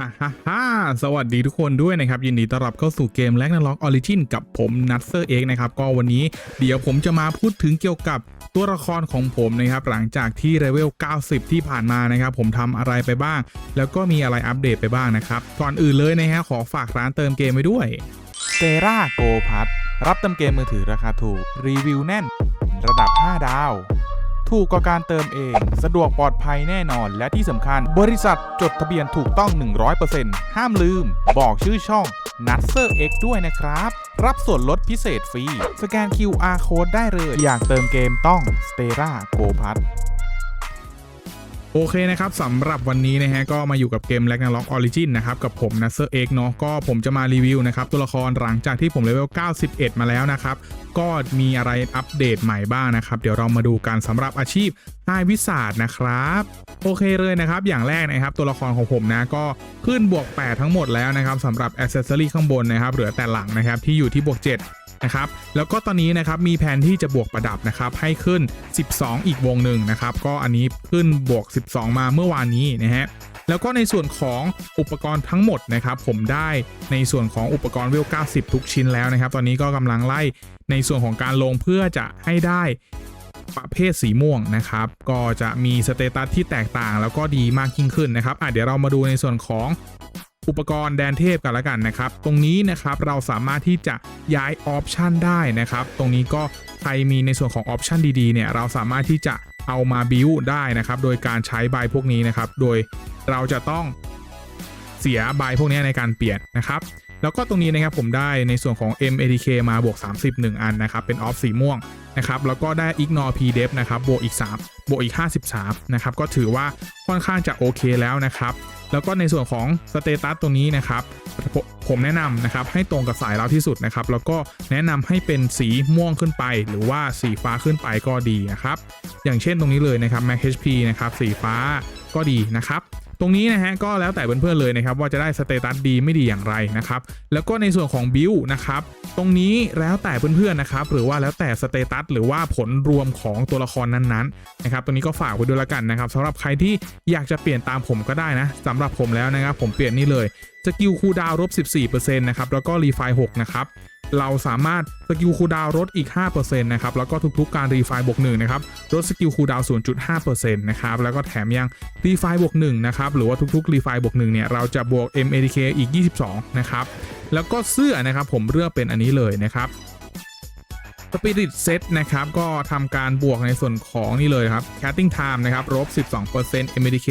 อะฮ่าฮ่าสวัสดีทุกคนด้วยนะครับ ยินดีต้อนรับเข้าสู่เกมแลกนาล็อกออริจินกับผมนัทเซอร์เอกนะครับ ก็วันนี้เดี๋ยวผมจะมาพูดถึงเกี่ยวกับตัวละครของผมนะครับ หลังจากที่เลเวล 90 ที่ผ่านมานะครับ ผมทำอะไรไปบ้าง แล้วก็มีอะไรอัปเดตไปบ้างนะครับ ก่อนอื่นเลยนะฮะขอฝากร้านเติมเกมไว้ด้วยเซราโกพัทรับเติมเกมมือถือราคาถูกรีวิวแน่น ระดับ 5 ดาว ถูกกว่าการเติมเอง สะดวกปลอดภัยแน่นอน และที่สำคัญ บริษัทจดทะเบียนถูกต้อง 100%ห้ามลืม บอกชื่อช่อง n u t s e r X ด้วยนะครับ รับส่วนลดพิเศษฟรี สแกน QR Code ได้เลย อยากเติมเกมต้อง s t e r a Go p a t โอเคนะครับสำหรับวันนี้นะฮะก็มาอยู่กับเกม Ragnarok Origin นะครับกับผม n a s s e r X เอกเนาะก็ผมจะมารีวิวนะครับตัวละครหลังจากที่ผมเลเวล 91 มาแล้วนะครับ ก็มีอะไรอัปเดตใหม่บ้างนะครับ เดี๋ยวเรามาดูกันสำหรับอาชีพนายวิสาดนะครับโอเคเลยนะครับ อย่างแรกนะครับตัวละครของผมนะก็ขึ้นบวก 8 ทั้งหมดแล้วนะครับสำหรับอ c เซสซอรี่ข้างบนนะครับเหลือแต่หลังนะครับที่อยู่ที่บวก 7 นะครับแล้วก็ตอนนี้นะครับมีแผนที่จะบวกประดับนะครับให้ขึ้น 12 อีกวงหนึ่งนะครับก็อันนี้ขึ้นบวก 12 มาเมื่อวานนี้นะฮะแล้วก็ในส่วนของอุปกรณ์ทั้งหมดนะครับผมได้ในส่วนของอุปกรณ์เวล 90 ทุกชิ้นแล้วนะครับ ตอนนี้ก็กำลังไล่ในส่วนของการลงเพื่อจะให้ได้ประเภทสีม่วงนะครับ ก็จะมีสเตตัสที่แตกต่างแล้วก็ดีมากยิ่งขึ้นนะครับอะเดี๋ยวเรามาดูในส่วนของ อุปกรณ์แดนเทพกันละกันนะครับ ตรงนี้นะครับเราสามารถที่จะย้ายออปชันได้นะครับ ตรงนี้ก็ใครมีในส่วนของออปชันดีๆเนี่ยเราสามารถที่จะเอามาบิวได้นะครับ โดยการใช้ใบพวกนี้นะครับ โดยเราจะต้องเสียใบพวกนี้ในการเปลี่ยนนะครับ แล้วก็ตรงนี้นะครับผมได้ในส่วนของ MADK มาบวก 30 1 อันนะครับ เป็นออฟสีม่วงนะครับ แล้วก็ได้ Ignore PDEF นะครับ บวกอีก 3 บวกอีก 53 นะครับ ก็ถือว่าค่อนข้างจะโอเคแล้วนะครับ แล้วก็ในส่วนของสเตตัสตรงนี้นะครับ ผมแนะนำนะครับให้ตรงกับสายเราที่สุดนะครับ แล้วก็แนะนำให้เป็นสีม่วงขึ้นไป หรือว่าสีฟ้าขึ้นไปก็ดีนะครับ อย่างเช่นตรงนี้เลยนะครับ Mac HP นะครับสีฟ้าก็ดีนะครับตรงนี้นะฮะก็แล้วแต่เพื่อนๆเลยนะครับว่าจะได้สเตตัสดีไม่ดีอย่างไรนะครับ แล้วก็ในส่วนของบิลนะครับ ตรงนี้แล้วแต่เพื่อนๆนะครับหรือว่าแล้วแต่สเตตัสหรือว่าผลรวมของตัวละครนั้นๆนะครับตรงนี้ก็ฝากไว้ด้วยละกันนะครับสำหรับใครที่อยากจะเปลี่ยนตามผมก็ได้นะสำหรับผมแล้วนะครับผมเปลี่ยนนี่เลยสกิลคูดาวลบ14%นะครับแล้วก็รีไฟ6นะครับเราสามารถสกิลคูดาวลดอีก 5%นะครับ แล้วก็ทุกๆ การรีไฟบวก1นะครับลดสกิลคูดาวน์0.5%นะครับ แล้วก็แถมยังรีไฟบวก1นะครับ หรือว่าทุกๆ รีไฟบวก1เนี่ย เราจะบวก MADK อีก 22 นะครับ แล้วก็เสื้อนะครับผมเลือกเป็นอันนี้เลยนะครับ Spirit Set นะครับก็ทำการบวกในส่วนของนี่เลยครับ Catting Time นะครับลบ12% MDK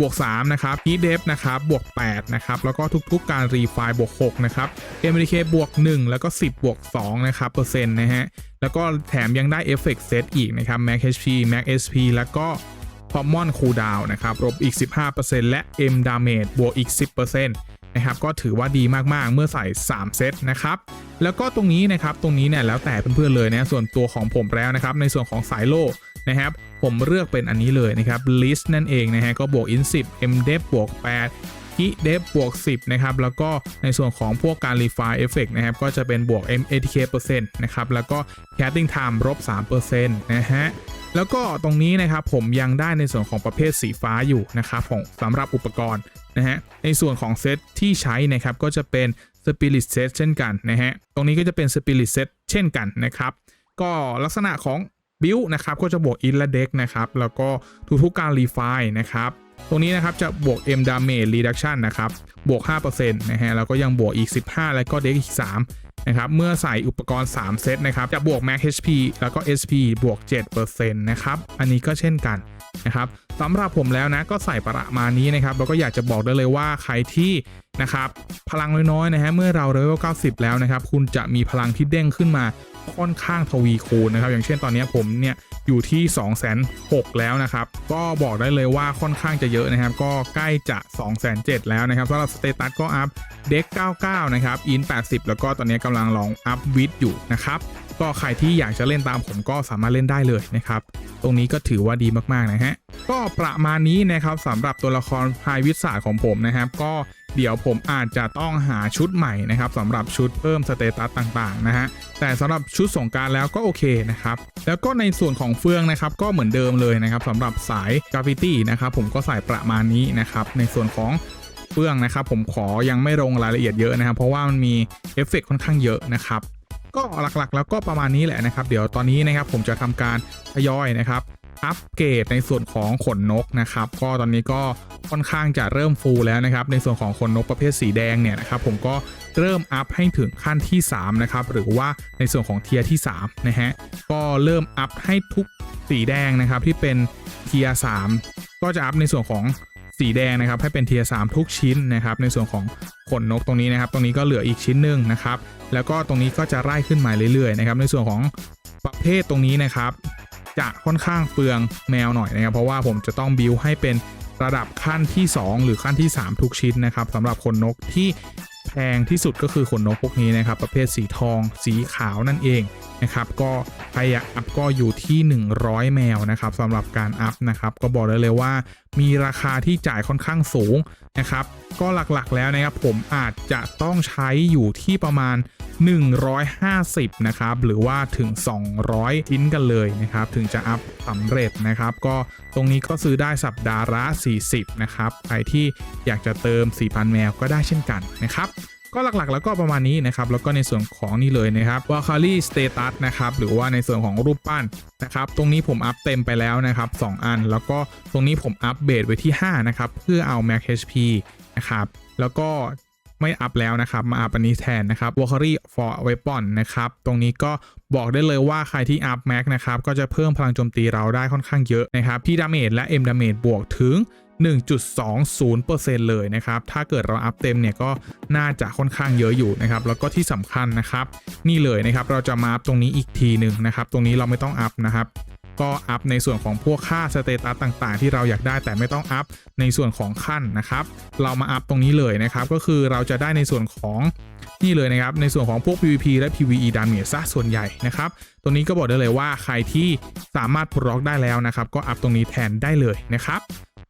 บวก 3 นะครับ Heat Depth นะครับ บวก 8 นะครับ แล้วก็ทุกๆ การรีไฟล์บวก 6 นะครับ MDK บวก 1 แล้วก็ 10 บวก 2 นะครับ เปอร์เซ็นต์นะฮะ แล้วก็แถมยังได้ Effect Set อีกนะครับ Max HP Max SP แล้วก็ Common Cooldown นะครับลบอีก 15%และ M Damage บวกอีก 10% นะครับก็ถือว่าดีมากๆ เมื่อใส่ 3 เซตนะครับแล้วก็ตรงนี้นะครับตรงนี้เนี่ยแล้วแต่เพื่อนๆเลยนะส่วนตัวของผมแล้วนะครับในส่วนของสายโลนะครับผมเลือกเป็นอันนี้เลยนะครับ list นั่นเองนะฮะก็บวก in 10 m dep บวก8 ki dep บวก 10 นะครับ แล้วก็ในส่วนของพวกการ refine effect นะครับ ก็จะเป็นบวก m atk เปอร์เซ็นต์นะครับ แล้วก็ casting time ลบ3%นะฮะ แล้วก็ตรงนี้นะครับผมยังได้ในส่วนของประเภทสีฟ้าอยู่นะครับของสำหรับอุปกรณ์นะฮะในส่วนของเซตที่ใช้นะครับก็จะเป็น Spirit Set เช่นกันนะฮะตรงนี้ก็จะเป็น Spirit Set เช่นกันนะครับก็ลักษณะของบิลนะครับก็จะบวกอินและเด็กนะครับแล้วก็ทุกๆการรีไฟนะครับตรงนี้นะครับจะบวก M Damage Reduction นะครับบวก 5%นะฮะแล้วก็ยังบวกอีก 15 แล้วก็เด็กอีก 3 นะครับ เมื่อใส่อุปกรณ์ 3 เซตนะครับ จะบวก Max HP แล้วก็ SP บวก 7%นะครับ อันนี้ก็เช่นกันนะครับสำหรับผมแล้วนะก็ใส่ประมาณนี้นะครับ แล้วก็อยากจะบอกได้เลยว่าใครที่นะครับ พลังน้อยๆนะฮะ เมื่อเราเลเวล90 แล้วนะครับ คุณจะมีพลังที่เด้งขึ้นมา ค่อนข้างทวีคูณนะครับ อย่างเช่นตอนนี้ผมเนี่ยอยู่ที่2 6 0 0 0แล้วนะครับ ก็บอกได้เลยว่าค่อนข้างจะเยอะนะครับ ก็ใกล้จะ 2 0 0 0แล้วนะครับสำหรับสเตตัสก็อัพเด็ก99 นะครับ อิน 80 แล้วก็ตอนนี้กำลังลองอัพวิดอยู่นะครับ ก็ใครที่อยากจะเล่นตามผมก็สามารถเล่นได้เลยนะครับ ตรงนี้ก็ถือว่าดีมากๆนะฮะ ก็ประมาณนี้นะครับสำหรับตัวละครพายวิสาของผมนะครับ ก็ เดี๋ยวผมอาจจะต้องหาชุดใหม่นะครับสำหรับชุดเพิ่มสเตตัสต่างๆนะฮะแต่สำหรับชุดสงการแล้วก็โอเคนะครับ แล้วก็ในส่วนของเฟืองนะครับก็เหมือนเดิมเลยนะครับสำหรับสายกราฟิตี้นะครับผมก็ใส่ประมาณนี้นะครับในส่วนของเฟืองนะครับผมขอยังไม่ลงรายละเอียดเยอะนะครับ เพราะว่ามันมีเอฟเฟกต์ค่อนข้างเยอะนะครับก็หลักๆแล้วก็ประมาณนี้แหละนะครับ เดี๋ยวตอนนี้นะครับผมจะทำการทยอยนะครับ อัปเกรดในส่วนของขนนกนะครับ ก็ตอนนี้ก็ค่อนข้างจะเริ่มฟูลแล้วนะครับ ในส่วนของขนนกประเภทสีแดงเนี่ยนะครับ ผมก็เริ่มอัพให้ถึงขั้นที่ 3 นะครับ หรือว่าในส่วนของเทียที่ 3 นะฮะ ก็เริ่มอัพให้ทุกสีแดงนะครับที่เป็นเทียร์3ก็จะอัพในส่วนของสีแดงนะครับให้เป็นเทียร์3ทุกชิ้นนะครับ ในส่วนของขนนกตรงนี้นะครับ ตรงนี้ก็เหลืออีกชิ้นหนึ่งนะครับ แล้วก็ตรงนี้ก็จะไล่ขึ้นมาเรื่อยๆนะครับ ในส่วนของประเภทตรงนี้นะครับ จะค่อนข้างเปลืองแมวหน่อยนะครับ เพราะว่าผมจะต้องบิวให้เป็นระดับขั้นที่ 2 หรือขั้นที่ 3 ทุกชิ้นนะครับสำหรับขนนกที่แพงที่สุดก็คือขนนกพวกนี้นะครับ ประเภทสีทอง สีขาวนั่นเองนะครับ ก็ใครอยากอัพก็อยู่ที่ 100 แมวนะครับสำหรับการอัพนะครับ ก็บอกได้เลยว่า มีราคาที่จ่ายค่อนข้างสูงนะครับ ก็หลักๆแล้วนะครับผมอาจจะต้องใช้อยู่ที่ประมาณ 150 นะครับ หรือว่าถึง 200 ชิ้นกันเลยนะครับ ถึงจะอัพสำเร็จนะครับ ก็ตรงนี้ก็ซื้อได้สัปดาห์ละ 40 นะครับ ใครที่อยากจะเติม 4,000 แมวก็ได้เช่นกันนะครับก็หลักๆ แล้วก็ประมาณนี้นะครับ แล้วก็ในส่วนของนี่เลยนะครับ w a k a r i Status นะครับ หรือว่าในส่วนของรูปปั้นนะครับ ตรงนี้ผมอัพเต็มไปแล้วนะครับ 2 อัน แล้วก็ตรงนี้ผมอัพเบสไว้ที่ 5 นะครับ เพื่อเอา Max HP นะครับ แล้วก็ ไม่อัพแล้วนะครับ มาอัพอันนี้แทนนะครับ w a k a r i for Weapon นะครับ ตรงนี้ก็บอกได้เลยว่าใครที่อัพ Max นะครับ ก็จะเพิ่มพลังโจมตีเราได้ค่อนข้างเยอะนะครับที่ดาเมจและ M ดาเมจบวกถึง 1.20%เลยนะครับ ถ้าเกิดเราอัพเต็มเนี่ยก็น่าจะค่อนข้างเยอะอยู่นะครับ แล้วก็ที่สำคัญนะครับ นี่เลยนะครับ เราจะมาอัพตรงนี้อีกทีหนึ่งนะครับ ตรงนี้เราไม่ต้องอัพนะครับ ก็อัพในส่วนของพวกค่าสเตตัสต่างๆ ที่เราอยากได้แต่ไม่ต้องอัพในส่วนของขั้นนะครับ เรามาอัพตรงนี้เลยนะครับ ก็คือเราจะได้ในส่วนของนี่เลยนะครับ ในส่วนของพวก PVP และ PVE ดาเมจซะส่วนใหญ่นะครับ ตัวนี้ก็บอกได้เลยว่าใครที่สามารถปลดล็อกได้แล้วนะครับ ก็อัพตรงนี้แทนได้เลยนะครับ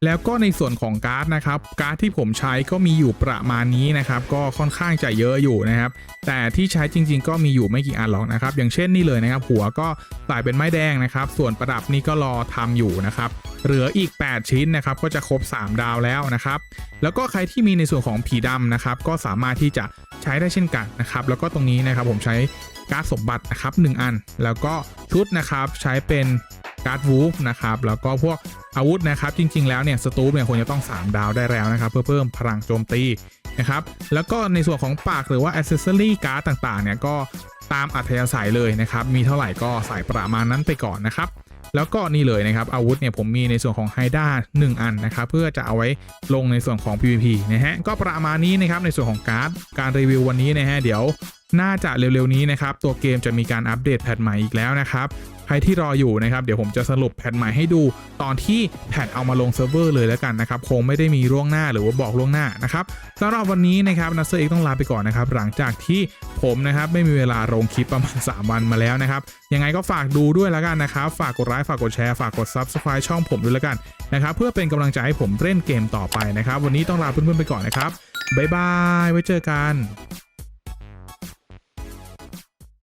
แล้วก็ในส่วนของการ์ดนะครับ การ์ดที่ผมใช้ก็มีอยู่ประมาณนี้นะครับ ก็ค่อนข้างจะเยอะอยู่นะครับ แต่ที่ใช้จริง ๆ ก็มีอยู่ไม่กี่อันหรอกนะครับ อย่างเช่นนี่เลยนะครับ หัวก็ใส่เป็นไม้แดงนะครับ ส่วนประดับนี่ก็รอทำอยู่นะครับ เหลืออีก 8 ชิ้นนะครับ ก็จะครบ 3 ดาวแล้วนะครับ แล้วก็ใครที่มีในส่วนของผีดำนะครับ ก็สามารถที่จะใช้ได้เช่นกันนะครับ แล้วก็ตรงนี้นะครับผมใช้การ์ดสมบัตินะครับ1อัน แล้วก็ชุดนะครับใช้เป็นการ์ดวูฟนะครับ แล้วก็พวก อาวุธนะครับจริง ๆ แล้วเนี่ยสตูปเนี่ยควรจะต้อง 3 ดาวได้แล้วนะครับเพื่อเพิ่มพลังโจมตีนะครับแล้วก็ในส่วนของปากหรือว่าอ c เซสซอรี่การ์ดต่างๆเนี่ยก็ตามอัธยาศัยเลยนะครับมีเท่าไหร่ก็ใส่ประมาณนั้นไปก่อนนะครับแล้วก็นี่เลยนะครับอาวุธเนี่ยผมมีในส่วนของไฮด้า1อันนะครับเพื่อจะเอาไว้ลงในส่วนของ PVP นะฮะก็ประมาณนี้นะครับในส่วนของการ์ดการรีวิววันนี้นะฮะเดี๋ยวน่าจะเร็วๆนี้นะครับตัวเกมจะมีการอัปเดตแพทใหม่อีกแล้วนะครับ รที่รออยู่นะครับ เดี๋ยวผมจะสรุปแพทใหม่ให้ดู ตอนที่แพทเอามาลงเซิร์ฟเวอร์เลยแล้วกันนะครับ คงไม่ได้มีล่วงหน้าหรือว่าบอกล่วงหน้านะครับสำหรับวันนี้นะครับนัสเซอร์เอกต้องลาไปก่อนนะครับ หลังจากที่ผมนะครับไม่มีเวลาลงคลิปประมาณ 3 วันมาแล้วนะครับ ยังไงก็ฝากดูด้วยแล้วกันนะครับ ฝากกดไลค์ฝากกดแชร์ฝากกด Subscribe ช่องผมด้วยแล้วกันนะครับเพื่อเป็นกำลังใจให้ผมเล่นเกมต่อไปนะครับ วันนี้ต้องลาเพื่อนๆไปก่อนนะครับบ๊ายบายไว้เจอกัน